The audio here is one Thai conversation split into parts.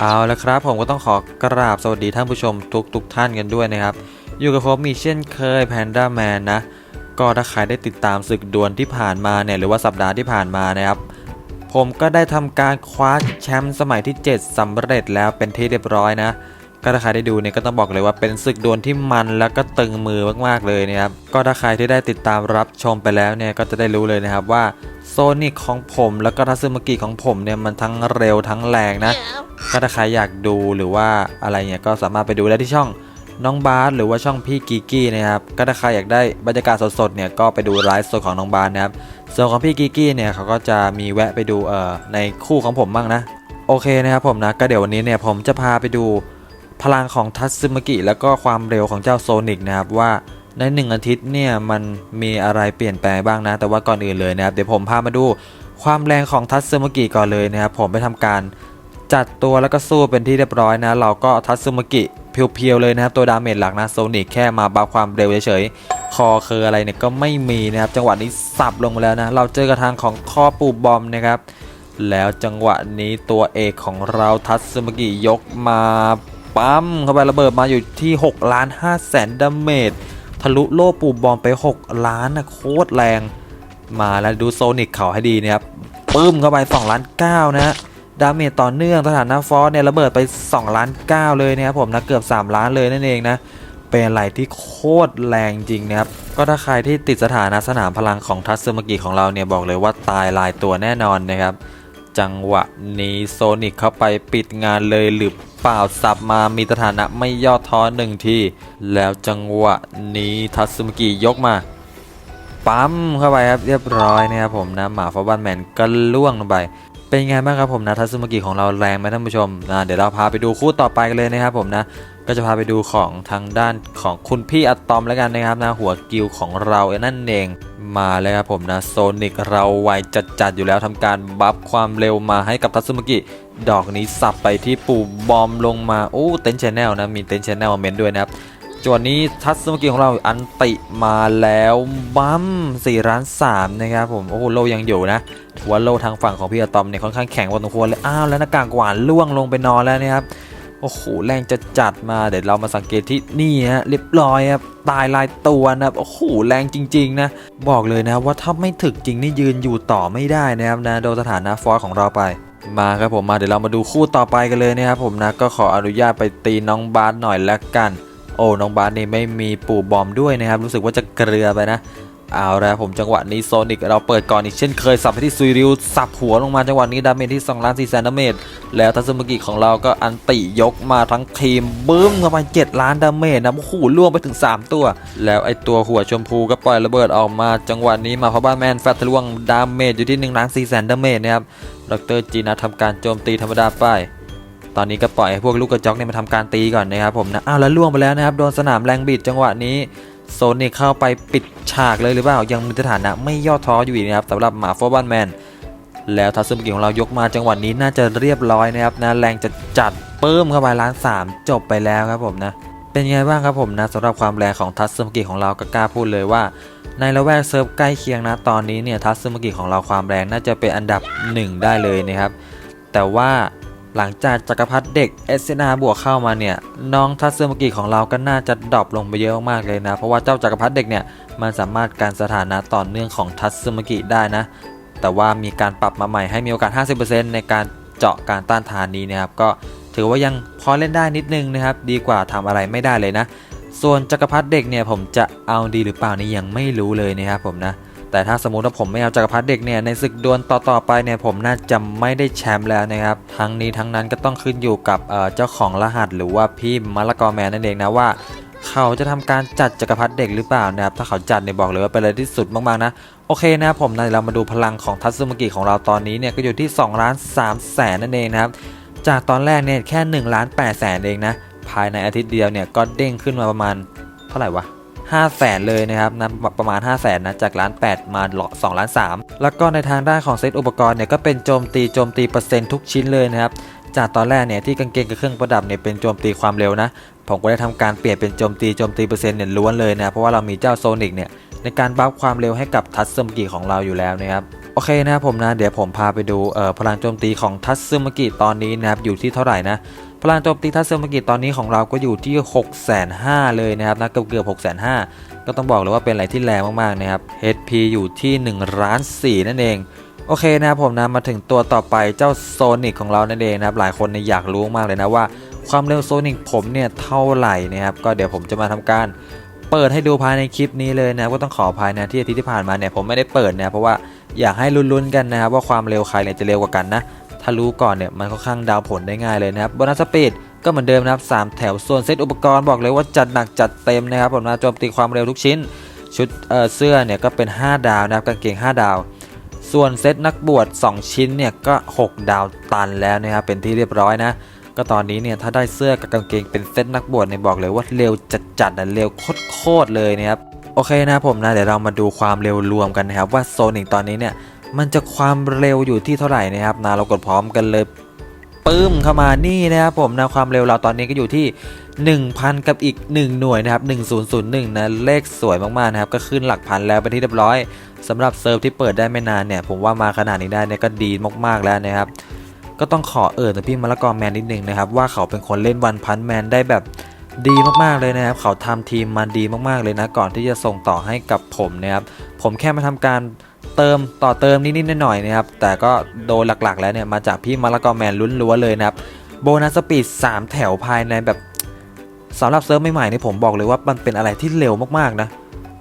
เอาละครับผมก็ต้องขอกราบสวัสดีท่านผู้ชมทุกๆท่านกันด้วยนะครับ อยู่กับผมมีเช่นเคยแพนด้าแมนนะ ก็ถ้าใครได้ติดตามศึกดวลที่ผ่านมาเนี่ยหรือว่าสัปดาห์ที่ผ่านมานะครับ ผมก็ได้ทำการคว้าแชมป์สมัยที่ 7สำเร็จแล้วเป็นที่เรียบร้อยนะก็ถ้าใครได้ดูเนี่ยก็ต้องบอกเลยว่าเป็นศึกดวลที่มันแล้วก็ตึงมือมากๆเลยนะครับก็ถ้าใครที่ได้ติดตามรับชมไปแล้วเนี่ยก็จะได้รู้เลยนะครับว่า ซนิกของผมแล้วก็ทัซึมากิของผมเนี่ยมันทั้งเร็วทั้งแรงนะ ก็ถ้าใครอยากดูหรือว่าอะไรเงี้ยก็สามารถไปดูได้ที่ช่องน้องบาสหรือว่าช่องพี่กีกี้นะครับ ก็ถ้าใครอยากได้บรรยากาศสดๆเนี่ยก็ไปดูไลฟ์สดของน้องบาสนะครับ ส่วนของพี่กีกี้เนี่ยเขาก็จะมีแวะไปดูเอ่อในคู่ของผมบ้างนะ โอเคนะครับผมนะก็เดี๋ยววันนี้เนี่ยผมจะพาไปดูพลังของทัตซึมากิแล้วก็ความเร็วของเจ้าโซนิกนะครับว่า ในหนึ่งอาทิตย์เนี่ยมันมีอะไรเปลี่ยนแปลงบ้างนะ แต่ว่าก่อนอื่นเลยนะครับ เดี๋ยวผมพามาดูความแรงของทัตซึมากิก่อนเลยนะครับ ผมไปทำการจัดตัวแล้วก็สู้เป็นที่เรียบร้อยนะ เราก็ทัตซึมากิเพียวๆเลยนะครับ ตัวดาเมจหลักนะโซนิกแค่มาบัฟความเร็วเฉยๆคอเคออะไรเนี่ยก็ไม่มีนะครับ จังหวะนี้สับลงมาแล้วนะ เราเจอกระทางของข้อปูบอมนะครับ แล้วจังหวะนี้ตัวเอกของเราทัตซึมากิยกมาปั๊มเข้าไประเบิดมาอยู่ที่6ล้าน5แสนดาเมจ ลุโล่ปูบอมไป 6 ล้านนะโคตรแรง มาแล้วดูโซนิกเขาให้ดีนะครับปึ้มเข้าไป2ล้าน9นะฮะดาเมจต่อเนื่องสถานะฟอสเนี่ยระเบิดไป2ล้าน9เลยนะครับผมนะเกือบ 3 ล้านเลยนั่นเองนะเป็นอะไรที่โคตรแรงจริงนะครับก็ถ้าใครที่ติดสถานะสนามพลังของทัตสึมากิของเราเนี่ยบอกเลยว่าตายลายตัวแน่นอนนะครับ จังหวะนี้โซนิกเข้าไปปิดงานเลยหรือเปล่าสับมามีสถานะไม่ย่อท้อหนึ่งทีแล้วจังหวะนี้ทัตสึมากิยกมา ปั๊มเข้าไปครับเรียบร้อยนะครับผมนะหมาฟอร์บันแมนก็ล่วงลงไป เป็นไงบ้างครับผมนะทัตสึมากิของเราแรงไหมท่านผู้ชมนะเดี๋ยวเราพาไปดูคู่ต่อไปกันเลยนะครับผมนะก็จะพาไปดูของทางด้านของคุณพี่อะตอมแล้วกันนะครับนะหัวกิลของเรานั่นเอง มาเลยครับผมนะโซนิกเราไวจัดๆอยู่แล้วทำการบัฟความเร็วมาให้กับทัตสึมากิ ดอกนี้สับไปที่ปูบอมลงมาโอ้เต็นชแนลนะมีเต็นชแนลมาเมนด้วยนะครับจวนนี้ทัศนกิของเราอันติมาแล้วบัม4ล้าน3นะครับผมโอ้โหโลยังอยู่นะถือว่าโลทางฝั่งของพี่อะตอมเนี่ยค่อนข้างแข็งพอสมควรเลยอ้าวแล้วหน้ากากหวานล่วงลงไปนอนแล้วนะครับ อ้โหแรงจะจัดมาเดี๋ยวเรามาสังเกตที่นี่ฮะเรียบร้อยครับตายลายตัวนะครับโอ้โหแรงจริง ๆ นะ บอกเลยนะว่าถ้าไม่ถึกจริงนี่ยืนอยู่ต่อไม่ได้นะครับนะโดนสถานะฟอสของเราไปมาครับผมมาเดี๋ยวเรามาดูคู่ต่อไปกันเลยนะครับผมนะก็ขออนุญาตไปตีน้องบาสหน่อยละกัน โอ้น้องบาสนี่ไม่มีปู่บอมด้วยนะครับ รู้สึกว่าจะเกลือไปนะ เอาละผมจังหวะนี้โซนิกเราเปิดก่อนอีกเช่นเคยสับไปที่ซุยริวสับหัวลงมาจังหวะนี้ดาเมจที่2ล้าน4แสนดาเมจแล้วทัศมกิของเราก็อันติยกมาทั้งทีมบึ้มเข้าไป7ล้านดาเมจนะโอ้โหล่วงไปถึง 3 ตัว แล้วไอตัวหัวชมพูก็ปล่อยระเบิดออกมาจังหวะนี้มาพอบ้านแมนแฟตทะลวงดาเมจอยู่ที่1ล้าน4แสนดาเมจนะครับดรจีนะทำการโจมตีธรรมดาไปตอนนี้ก็ปล่อยให้พวกลูกกระจอกเนี่ยมาทำการตีก่อนนะครับผมนะอ้าวแล้วล่วงไปแล้วนะครับโดนสนามแรงบิดจังหวะนี้ โซนิกเข้าไปปิดฉากเลยหรือเปล่า ยังมีสถานะไม่ย่อท้ออยู่อีกนะครับสำหรับหมาฟอร์บันแมน แล้วทัศนกิของเรายกมาจังหวะนี้น่าจะเรียบร้อยนะครับนะแรงจะจัดเพิ่มเข้าไปล้านสามจบไปแล้วครับผมนะ เป็นไงบ้างครับผมนะสำหรับความแรงของทัศนกิของเราก็กล้าพูดเลยว่า ในละแวกเซิร์ฟใกล้เคียงนะตอนนี้เนี่ยทัศนกิของเราความแรงน่าจะเป็นอันดับหนึ่งได้เลยนะครับแต่ว่า หลังจากจักรพรรดิเด็กเอสนาบวกเข้ามาเนี่ยน้องทัศมกิของเราก็น่าจะดรอปลงไปเยอะมากเลยนะ เพราะว่าเจ้าจักรพรรดิเด็กเนี่ยมันสามารถการสถานะต่อเนื่องของทัศมกิได้นะ แต่ว่ามีการปรับมาใหม่ให้มีโอกาส 50%ในการเจาะการต้านทานนี้นะครับก็ถือว่ายังพอเล่นได้นิดนึงนะครับ ดีกว่าทำอะไรไม่ได้เลยนะ ส่วนจักรพรรดิเด็กเนี่ยผมจะเอาดีหรือเปล่านี่ยังไม่รู้เลยนะครับผมนะ แต่ถ้าสมมุติว่าผมไม่เอาจักรพรรดิเด็กเนี่ยในศึกดวลต่อๆไปเนี่ยผมน่าจะไม่ได้แชมป์แล้วนะครับทั้งนี้ทั้งนั้นก็ต้องขึ้นอยู่กับเจ้าของรหัส หรือว่าพี่มะละกอแมนนั่นเองนะว่าเขาจะทำการจัดจักรพรรดิเด็กหรือเปล่านะครับถ้าเขาจัดเนี่ยบอกเลยว่าเป็นอะไรที่สุดมากๆนะโอเคนะผมนะเรามาดูพลังของทัตสึมากิของเราตอนนี้เนี่ยก็อยู่ที่2ล้าน3แสนนั่นเองนะครับจากตอนแรกเนี่ยแค่1ล้าน8แสนเองนะภายในอาทิตย์เดียวเนี่ยก็เด้งขึ้นมาประมาณเท่าไหร่วะ 5แสนเลยนะครับนะประมาณ5แสนนะจากล้าน8มา2ล้าน3แล้วก็ในทางด้านของเซตอุปกรณ์เนี่ยก็เป็นโจมตีโจมตีเปอร์เซ็นต์ทุกชิ้นเลยนะครับจากตอนแรกเนี่ยที่กางเกงกับเครื่องประดับเนี่ยเป็นโจมตีความเร็วนะผมก็ได้ทำการเปลี่ยนเป็นโจมตีโจมตีเปอร์เซ็นต์เนี่ยล้วนเลยนะเพราะว่าเรามีเจ้าโซนิกเนี่ยในการบัฟความเร็วให้กับทัตเซมกิของเราอยู่แล้วนะครับ โอเคนะครับผมนะ เดี๋ยวผมพาไปดูพลังโจมตีของทัตซึมกิตอนนี้นะครับอยู่ที่เท่าไหร่นะพลังโจมตีทัตซึมกิตอนนี้ของเราก็อยู่ที่ 6 5 0 0 0เลยนะครับนะเกือบเกือบ6 5 0 0 0ก็ต้องบอกเลยว่าเป็นอะไรที่แรงมากๆนะครับ HP อยู่ที่1ล้าน4นั่นเองโอเคนะครับผมนะมาถึงตัวต่อไปเจ้าโซนิกของเรานั่นเองนะครับหลายคนเนี่ยอยากรู้มากเลยนะว่า ความเร็วโซนิกผมเนี่ยเท่าไหร่นะครับก็เดี๋ยวผมจะมาทำการ เปิดให้ดูภายในคลิปนี้เลยนะก็ต้องขออภัยนะที่อาทิตย์ที่ผ่านมาเนี่ยผมไม่ได้เปิดนะเพราะว่าอยากให้ลุ้นๆกันนะครับว่าความเร็วใครเนี่ยจะเร็วกว่ากันนะถ้ารู้ก่อนเนี่ยมันค่อนข้างดาวผลได้ง่ายเลยนะครับบนัสปีดก็เหมือนเดิมนะครับ3แถวส่วนเซตอุปกรณ์บอกเลยว่าจัดหนักจัดเต็มนะครับผมนะโจมตีความเร็วทุกชิ้น ชุดเออเสื้อเนี่ยก็เป็น 5 ดาวนะครับกางเกง 5 ดาว ส่วนเซตนักบวช 2 ชิ้นเนี่ยก็ 6 ดาวตันแล้วนะครับเป็นที่เรียบร้อยนะ ก็ตอนนี้เนี่ยถ้าได้เสื้อกับกางเกงเป็นเซ็ตนักบวชเนี่ยบอกเลยว่าเร็วจัดๆนะเร็วโคตรๆเลยนะครับโอเคนะผมนะเดี๋ยวเรามาดูความเร็วรวมกันนะครับว่าโซนิกตอนนี้เนี่ยมันจะความเร็วอยู่ที่เท่าไหร่นะครับนะเรากดพร้อมกันเลยปึ้มเข้ามานี่นะครับผมนะความเร็วเราตอนนี้ก็อยู่ที่ 1,000 กับอีก 1 หน่วยนะครับ1001นะเลขสวยมากๆนะครับก็ขึ้นหลักพันแล้วเป็นที่เรียบร้อยสำหรับเซิร์ฟที่เปิดได้ไม่นานเนี่ยผมว่ามาขนาดนี้ได้เนี่ยก็ดีมากๆแล้วนะครับ ก็ต้องขอเอ่ยแต่พี่มะละกอแมนนิดนึงนะครับ ว่าเขาเป็นคนเล่นวันพันแมนได้แบบดีมากๆเลยนะครับ เขาทำทีมมาดีมากๆเลยนะ ก่อนที่จะส่งต่อให้กับผมนะครับ ผมแค่มาทำการเติมต่อเติมนิดๆหน่อยๆนะครับ แต่ก็โดยหลักๆ แล้วเนี่ยมาจากพี่มะละกอแมนล้วนๆเลยนะครับโบนัสสปีด3 แถวภายในแบบสำหรับเซิร์ฟใหม่ๆนี่ผมบอกเลยว่ามันเป็นอะไรที่เร็วมากๆนะ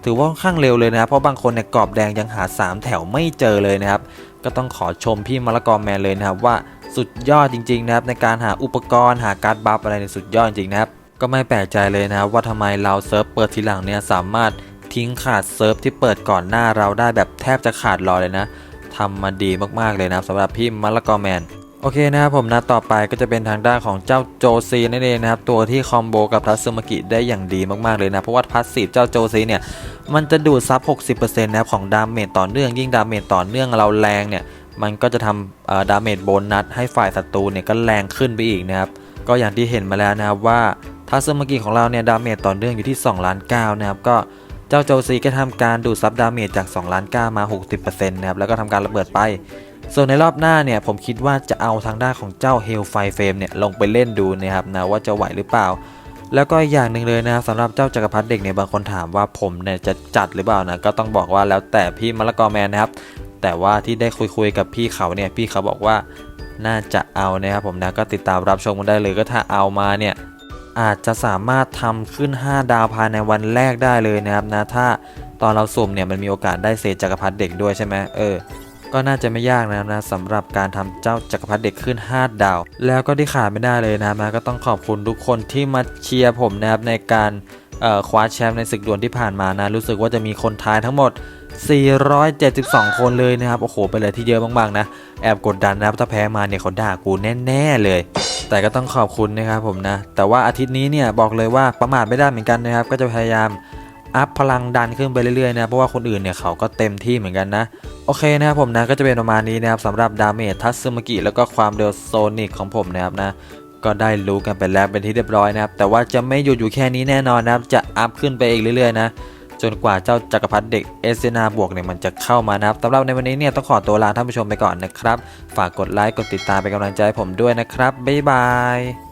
ถือว่าค่อนข้างเร็วเลยนะครับเพราะบางคนเนี่ยกรอบแดงยังหา 3 แถวไม่เจอเลยนะครับ ก็ต้องขอชมพี่มะละกอแมนเลยนะครับว่า สุดยอดจริงๆนะครับในการหาอุปกรณ์หาการ์ดบัฟอะไรในสุดยอดจริงๆนะครับก็ไม่แปลกใจเลยนะว่าทำไมเราเซิร์ฟเปิดทีหลังเนี่ยสามารถทิ้งขาดเซิร์ฟที่เปิดก่อนหน้าเราได้แบบแทบจะขาดรอเลยนะทำมาดีมากๆเลยนะสำหรับพี่มะละกอแมนโอเคนะครับผมนะต่อไปก็จะเป็นทางด้านของเจ้าโจซีนั่นเองนะครับตัวที่คอมโบกับทัสมากิได้อย่างดีมากๆเลยนะเพราะว่าพาสซีฟเจ้าโจซีเนี่ยมันจะดูดซับ 60%นะครับของดาเมจต่อเนื่องยิ่งดาเมจต่อเนื่องเราแรงเนี่ย มันก็จะทำดาเมจโบนัสให้ฝ่ายศัตรูเนี่ยก็แรงขึ้นไปอีกนะครับ ก็อย่างที่เห็นมาแล้วนะครับว่าทัสมากิของเราเนี่ยดาเมจต่อเนื่องอยู่ที่2ล้าน9นะครับก็เจ้าโจซีก็ทำการดูดซับดาเมจจาก2ล้าน9มา 60%นะครับแล้วก็ทำการระเบิดไป ส่วนในรอบหน้าเนี่ยผมคิดว่าจะเอาทางด้านของเจ้า h e l l f i r e Frame เนี่ยลงไปเล่นดูนะครับนะว่าจะไหวหรือเปล่า แล้วก็อีกอย่างหนึ่งเลยนะครับสำหรับเจ้าจักรพรรดิเด็กเนี่ยบางคนถามว่าผมเนี่ยจะจัดหรือเปล่านะก็ต้องบอกว่าแล้วแต่พี่มะละกอแมนนะครับ แต่ว่าที่ได้คุยๆกับพี่เขาเนี่ยพี่เขาบอกว่าน่าจะเอานะครับผมนะก็ติดตามรับชมกันได้เลยก็ถ้าเอามาเนี่ยอาจจะสามารถทำขึ้น 5 ดาวภายในวันแรกได้เลยนะครับนะถ้าตอนเราสุ่มเนี่ยมันมีโอกาสได้เศษจักรพรรดิเด็กด้วยใช่ไหมเออ ก็น่าจะไม่ยากนะครับนะสำหรับการทำเจ้าจักรพรรดิเด็กขึ้น 5 ดาว แล้วก็ที่ขาดไม่ได้เลยนะครับนะก็ต้องขอบคุณทุกคนที่มาเชียร์ผมนะครับในการคว้าแชมป์ในศึกดวลที่ผ่านมานะรู้สึกว่าจะมีคนทายทั้งหมด 472 คนเลยนะครับ โอ้โหไปเลยที่เยอะมากๆนะ แอบกดดันนะครับถ้าแพ้มาเนี่ยเขาด่ากูแน่ๆเลย แต่ก็ต้องขอบคุณนะครับผมนะ แต่ว่าอาทิตย์นี้เนี่ยบอกเลยว่าประมาทไม่ได้เหมือนกันนะครับ ก็จะพยายามอัพพลังดันขึ้นไปเรื่อยๆนะเพราะว่าคนอื่นเนี่ยเขาก็เต็มที่เหมือนกันนะ โอเคนะครับผมนะก็จะเป็นประมาณนี้นะครับสำหรับดาเมจทัสซึมากิแล้วก็ความเร็วโซนิกของผมนะครับนะก็ได้รู้กันไปแล้วเป็นที่เรียบร้อยนะครับ แต่ว่าจะไม่หยุดอยู่แค่นี้แน่นอนนะครับ จะอัพขึ้นไปอีกเรื่อยๆนะจนกว่าเจ้าจักรพรรดิเด็กเอเซนาบวกเนี่ยมันจะเข้ามานะครับสำหรับในวันนี้เนี่ยต้องขอตัวลาท่านผู้ชมไปก่อนนะครับ ฝากกดไลค์กดติดตามเป็นกำลังใจให้ผมด้วยนะครับบ๊ายบาย